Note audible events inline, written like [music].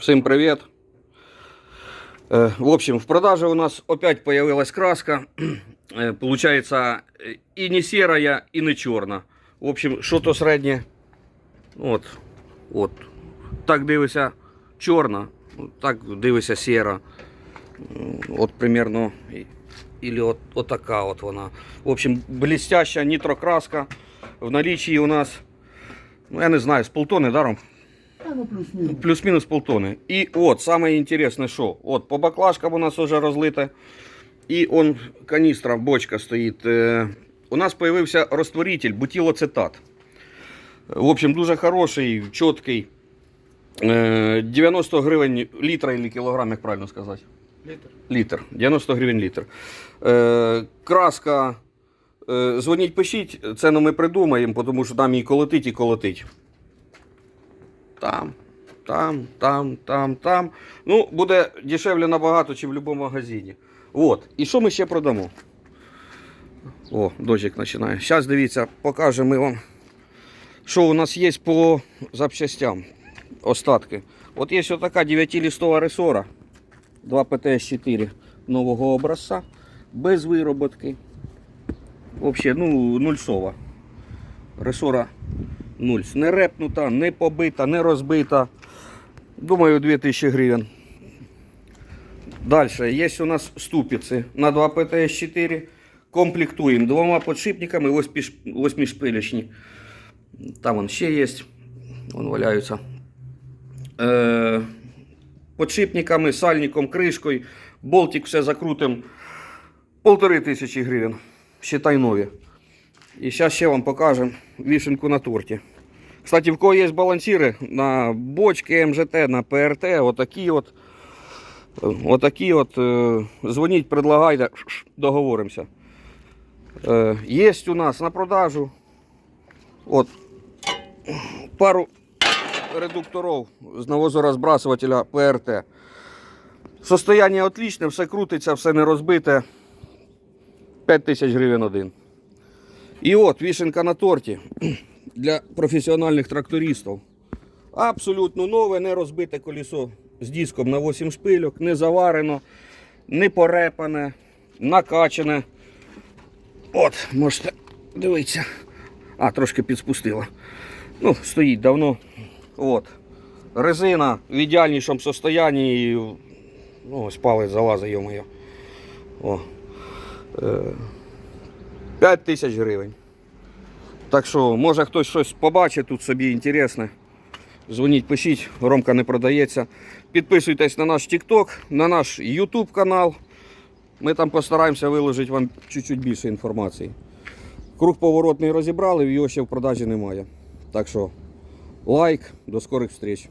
Всем привет. Э, В общем, в продаже у нас опять появилась краска. [clears throat] Э, Получается э, и не серая, и не чорна. В общем, що то середнє. От, от. Так дивися чорна, так дивися сіра. М, От примерно. і- Или от, от така от вона. В общем, блестяща нітрокраска. В наличии у нас, ну я не знаю, з полтони даром. Ну плюс-мінус. Плюс-мінус полтони. І от, саме інтересне, що? От, по баклажкам у нас вже розлите. І он каністра, бочка стоїть. Е, У нас появився розтворитель, бутилоцетат. В общем, дуже хороший, чіткий. Е, 90 гривень літра или кілограм, як правильно сказати? Літр. Літр. 90 гривень літр. Е, краска. Е, дзвоніть, пишіть, ціну ми придумаємо, тому що там і колотить, і колотить. Там, там, там, там, там. Ну, буде дешевле набагато, ніж в будь-якому магазині. От. І що ми ще продамо? О, дощик починає. Зараз дивіться, покажемо вам, що у нас є по запчастям. Остатки. От є така 9-лістова ресора. 2 ПТС-4 нового образця, без вироботки. Взагалі, ну, нульсова. Ресора нульс. Не репнута, не побита, не розбита. Думаю, 2000 гривень. Далі, є у нас ступиці на 2 ПТС-4. Комплектуємо двома подшипниками, ось піш- Там вон ще є. Вон валяються. Е, подшипниками, сальником, кришкою. Болтик все закрутим. Полтори тисячі гривень. Считай нові. І зараз ще вам покажемо вішенку на торті. Кстати, в кого є балансири на бочки МЖТ, на ПРТ, отакі от. Отакі от. е, Дзвоніть, предлагайте, договоримося. Е, Є у нас на продажу. От. Пару редукторов з навозорозбрасувателя ПРТ. Состояние отличне, все крутиться, все не розбите. 5 тисяч гривень один. І от вішенка на торті для професіональних трактористів. Абсолютно нове, не розбите колесо з диском на 8 шпильок, не заварено, не порепане, накачане. От, можете дивитися. А, трошки підспустила. Ну, стоїть давно. От. Резина в ідеальнішому состоянні. Ну, ось палець залазить, йо-моє. О. Е, 5 тисяч гривень. Так що, може хтось щось побачить тут собі інтересне. Дзвоніть, пишіть, Ромка не продається. Підписуйтесь на наш TikTok, на наш YouTube канал. Ми там постараємося виложити вам чуть-чуть більше інформації. Круг поворотний розібрали, його ще в продажі немає. Так що, лайк, до скорих встреч.